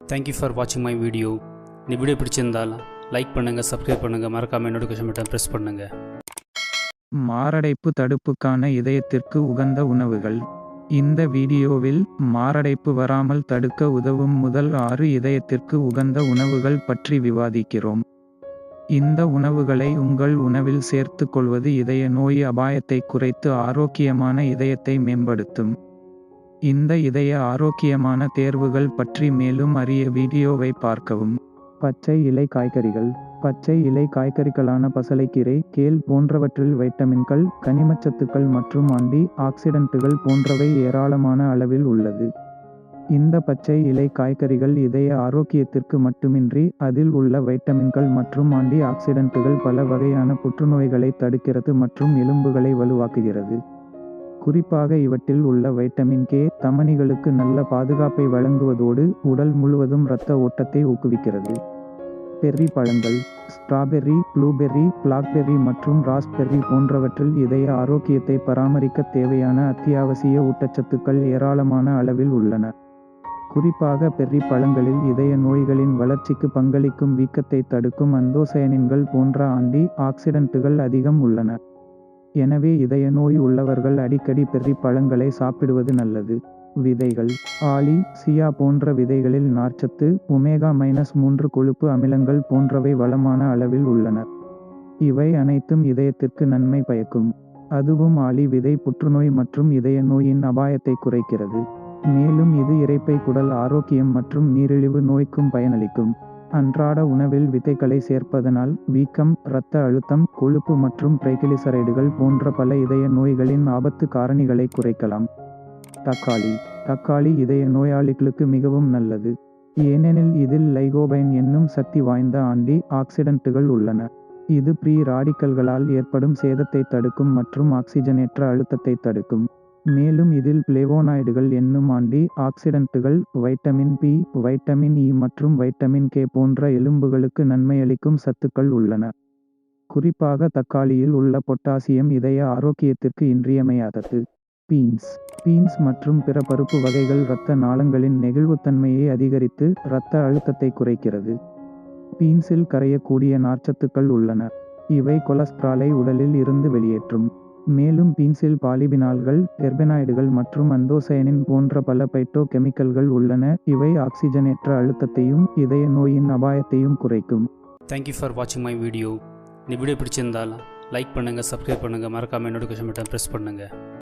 Thank you for வாட்சிங் my video இந்த video பிடிச்சிருந்தால் லைக் பண்ணுங்கள் சப்ஸ்கிரைப் பண்ணுங்கள் மறக்காமல் நோட்டிஃபிகேஷன் பட்டன் ப்ரெஸ் பண்ணுங்கள் மாரடைப்பு தடுப்புக்கான இதயத்திற்கு உகந்த உணவுகள். இந்த வீடியோவில் மாரடைப்பு வராமல் தடுக்க உதவும் முதல் ஆறு இதயத்திற்கு உகந்த உணவுகள் பற்றி விவாதிக்கிறோம். இந்த உணவுகளை உங்கள் உணவில் சேர்த்து கொள்வது இதய நோய் அபாயத்தை குறைத்து ஆரோக்கியமான இதயத்தை மேம்படுத்தும். இந்த இதய ஆரோக்கியமான தேர்வுகள் பற்றி மேலும் அறிய வீடியோவை பார்க்கவும். பச்சை இலை காய்கறிகள். பச்சை இலை காய்கறிகளான பசலைக்கீரை கேல் போன்றவற்றில் வைட்டமின்கள் கனிமச்சத்துக்கள் மற்றும் ஆன்டி ஆக்சிடென்ட்டுகள் போன்றவை ஏராளமான அளவில் உள்ளது. இந்த பச்சை இலை காய்கறிகள் இதய ஆரோக்கியத்திற்கு மட்டுமின்றி அதில் உள்ள வைட்டமின்கள் மற்றும் ஆன்டி ஆக்சிடென்ட்டுகள் பல வகையான புற்றுநோய்களை தடுக்கிறது மற்றும் எலும்புகளை வலுவாக்குகிறது. குறிப்பாக இவற்றில் உள்ள வைட்டமின் கே தமனிகளுக்கு நல்ல பாதுகாப்பை வழங்குவதோடு உடல் முழுவதும் இரத்த ஓட்டத்தை ஊக்குவிக்கிறது. பெர்ரி பழங்கள் ஸ்ட்ராபெர்ரி ப்ளூபெர்ரி பிளாக்பெர்ரி மற்றும் ராஸ்பெர்ரி போன்றவற்றில் இதய ஆரோக்கியத்தை பராமரிக்க தேவையான அத்தியாவசிய ஊட்டச்சத்துக்கள் ஏராளமான அளவில் உள்ளன. குறிப்பாக பெர்ரி பழங்களில் இதய நோய்களின் வளர்ச்சிக்கு பங்களிக்கும் வீக்கத்தை தடுக்கும் அந்தோசயனின்கள் போன்ற ஆன்டி ஆக்சிடென்ட்டுகள் அதிகம் உள்ளன. எனவே இதய நோய் உள்ளவர்கள் அடிக்கடி பெர்ரி பழங்களை சாப்பிடுவது நல்லது. விதைகள் ஆலி சியா போன்ற விதைகளில் நார்ச்சத்து ஒமேகா மைனஸ் மூன்று கொழுப்பு அமிலங்கள் போன்றவை வளமான அளவில் உள்ளன. இவை அனைத்தும் இதயத்திற்கு நன்மை பயக்கும். அதுவும் ஆலி விதை புற்றுநோய் மற்றும் இதய நோயின் அபாயத்தை குறைக்கிறது. மேலும் இது இறைப்பை குடல் ஆரோக்கியம் மற்றும் நீரிழிவு நோய்க்கும் பயனளிக்கும். அன்றாட உணவில் விதைகளை சேர்ப்பதனால் வீக்கம் இரத்த அழுத்தம் கொழுப்பு மற்றும் பிரைகிளிசரைடுகள் போன்ற பல இதய நோய்களின் ஆபத்து காரணிகளை குறைக்கலாம். தக்காளி. தக்காளி இதய நோயாளிகளுக்கு மிகவும் நல்லது. ஏனெனில் இதில் லைகோபைன் என்னும் சக்தி வாய்ந்த ஆண்டி ஆக்சிடென்ட்டுகள் உள்ளன. இது ப்ரீ ராடிக்கல்களால் ஏற்படும் சேதத்தை தடுக்கும் மற்றும் ஆக்சிஜனேற்ற அழுத்தத்தை தடுக்கும். மேலும் இதில் பிளேவோனாய்டுகள் என்னும் ஆன்டி ஆக்சிடென்ட்டுகள் வைட்டமின் பி வைட்டமின் இ மற்றும் வைட்டமின் கே போன்ற எலும்புகளுக்கு நன்மையளிக்கும் சத்துக்கள் உள்ளன. குறிப்பாக தக்காளியில் உள்ள பொட்டாசியம் இதய ஆரோக்கியத்திற்கு இன்றியமையாதது. பீன்ஸ். பீன்ஸ் மற்றும் பிற பருப்பு வகைகள் இரத்த நாளங்களின் நெகிழ்வுத்தன்மையை அதிகரித்து இரத்த அழுத்தத்தை குறைக்கிறது. பீன்ஸில் கரையக்கூடிய நார்ச்சத்துக்கள் உள்ளன. இவை கொலஸ்ட்ராலை உடலில் இருந்து வெளியேற்றும். மேலும் பீன்சில் பாலிபினால்கள் டெர்பெனாய்டுகள் மற்றும் அந்தோசயனின் போன்ற பல பைட்டோ கெமிக்கல்கள் உள்ளன. இவை ஆக்சிஜனேற்ற அழுத்தத்தையும் இதய நோயின் அபாயத்தையும் குறைக்கும். தேங்க்யூ ஃபார் வாட்சிங் மை வீடியோ இந்த வீடியோ பிடிச்சிருந்தால் லைக் பண்ணுங்கள் சப்ஸ்கிரைப் பண்ணுங்கள் மறக்காமல் நோட்டிஃபிகேஷன் பட்டன் ப்ரெஸ் பண்ணுங்கள்